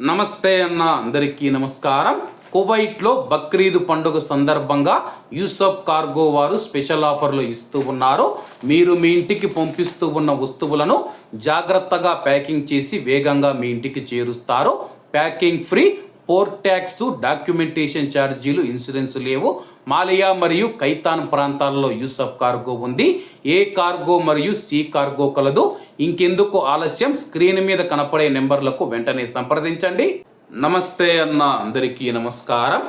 నమస్తే అన్న అందరికీ నమస్కారం. కువైట్లో బక్రీద్ పండుగ సందర్భంగా యూసఫ్ కార్గో వారు స్పెషల్ ఆఫర్లు ఇస్తూ ఉన్నారు. మీరు మీ ఇంటికి పంపిస్తూ ఉన్న వస్తువులను జాగ్రత్తగా ప్యాకింగ్ చేసి వేగంగా మీ ఇంటికి చేరుస్తారు. Packing free port tax documentation ఛార్జీలు ఇన్సూరెన్స్ లేవు. మాలియా మరియు కైతాన్ ప్రాంతాల్లో యూసఫ్ కార్గో ఉంది. ఏ కార్గో మరియు సి కార్గో కలదు. ఇంకెందుకు ఆలస్యం? స్క్రీన్ మీద కనపడే నెంబర్లకు వెంటనే సంప్రదించండి. నమస్తే అన్న అందరికీ నమస్కారం.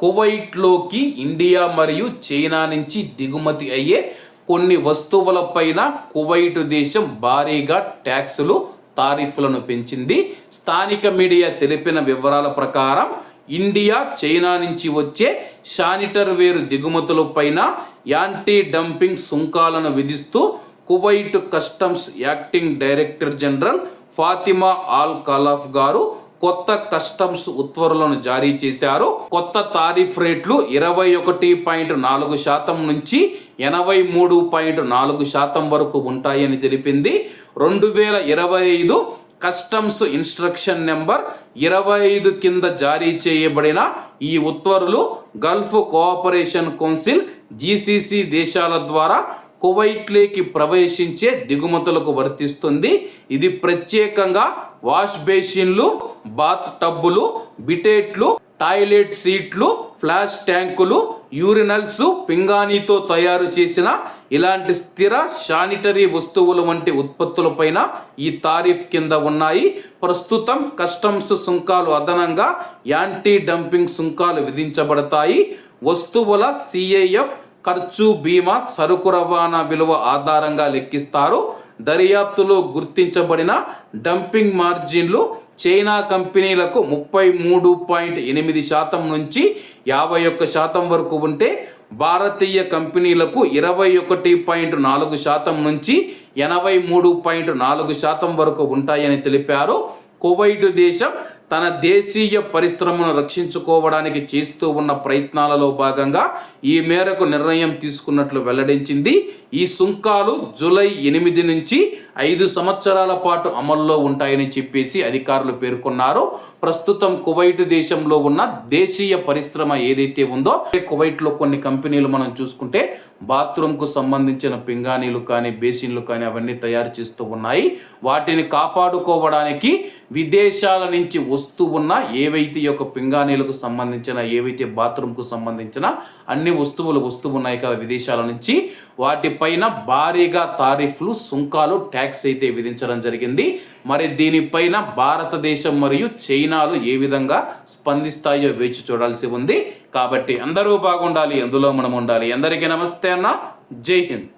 కువైట్లోకి ఇండియా మరియు చైనా నుంచి దిగుమతి అయ్యే కొన్ని వస్తువులపైన కువైట్ దేశం భారీగా ట్యాక్సులు తారీఫ్లను పెంచింది. స్థానిక మీడియా తెలిపిన వివరాల ప్రకారం ఇండియా చైనా నుంచి వచ్చే శానిటర్ వేరు దిగుమతులపైన యాంటీ డంపింగ్ సుంకాలను విధిస్తూ Kuwait customs acting director general Fatima Al Khalaf గారు కొత్త కస్టమ్స్ ఉత్తర్వులను జారీ చేశారు. కొత్త తారీఫ్ రేట్లు ఇరవై ఒకటి పాయింట్ నాలుగు శాతం నుంచి ఎనభై మూడు పాయింట్ నాలుగు శాతం వరకు ఉంటాయని తెలిపింది. రెండు వేల ఇరవై ఐదు కస్టమ్స్ ఇన్స్ట్రక్షన్ నెంబర్ ఇరవై ఐదు కింద జారీ చేయబడిన ఈ ఉత్తర్వులు గల్ఫ్ కోఆపరేషన్ కౌన్సిల్ జీసీసీ దేశాల ద్వారా కువైట్లోకి ప్రవేశించే దిగుమతులకు వర్తిస్తుంది. ఇది ప్రత్యేకంగా వాష్ బేసిన్లు బాత్ టబ్బులు బిటేట్లు టాయిలెట్ సీట్లు ఫ్లాష్ ట్యాంకులు యూరినల్స్ పింగాణీతో తయారు చేసిన ఇలాంటి స్థిర శానిటరీ వస్తువులు వంటి ఉత్పత్తులపైన ఈ తారీఫ్ కింద ఉన్నాయి. ప్రస్తుతం కస్టమ్స్ సుంకాలు అదనంగా యాంటీ డంపింగ్ సుంకాలు విధించబడతాయి. వస్తువుల సిఐఎఫ్ ఖర్చు బీమా సరుకు రవాణా విలువ ఆధారంగా లెక్కిస్తారు. దర్యాప్తులో గుర్తించబడిన డంపింగ్ మార్జిన్లు చైనా కంపెనీలకు ముప్పై మూడు పాయింట్ ఎనిమిది శాతం నుంచి యాభై ఒక్క శాతం వరకు ఉంటే భారతీయ కంపెనీలకు ఇరవై ఒకటి పాయింట్ నాలుగు శాతం నుంచి ఎనభై మూడు పాయింట్ నాలుగు శాతం వరకు ఉంటాయని తెలిపారు. కువైట్ దేశం తన దేశీయ పరిశ్రమను రక్షించుకోవడానికి చేస్తూ ఉన్న ప్రయత్నాలలో భాగంగా ఈ మేరకు నిర్ణయం తీసుకున్నట్లు వెల్లడించింది. ఈ సుంకాలు జూలై ఎనిమిది నుంచి ఐదు సంవత్సరాల పాటు అమల్లో ఉంటాయని చెప్పేసి అధికారులు పేర్కొన్నారు. ప్రస్తుతం కువైట్ దేశంలో ఉన్న దేశీయ పరిశ్రమ ఏదైతే ఉందో కువైట్లో కొన్ని కంపెనీలు మనం చూసుకుంటే బాత్రూమ్కు సంబంధించిన పింగాణీలు కానీ బేసిన్లు కానీ అవన్నీ తయారు చేస్తూ ఉన్నాయి. వాటిని కాపాడుకోవడానికి విదేశాల నుంచి వస్తూ ఉన్న ఏవైతే యొక్క పింగాణీలకు సంబంధించిన ఏవైతే బాత్రూమ్కు సంబంధించిన అన్ని వస్తువులు వస్తూ ఉన్నాయి కదా విదేశాల నుంచి వాటిపైన భారీగా తారీఫ్లు సుంకాలు ట్యాక్స్ అయితే విధించడం జరిగింది. మరి దీనిపైన భారతదేశం మరియు చైనాలు ఏ విధంగా స్పందిస్తాయో వేచి చూడాల్సి ఉంది. కాబట్టి అందరూ బాగుండాలి ఎందులో మనం ఉండాలి. అందరికీ నమస్తే అన్న. జై హింద్.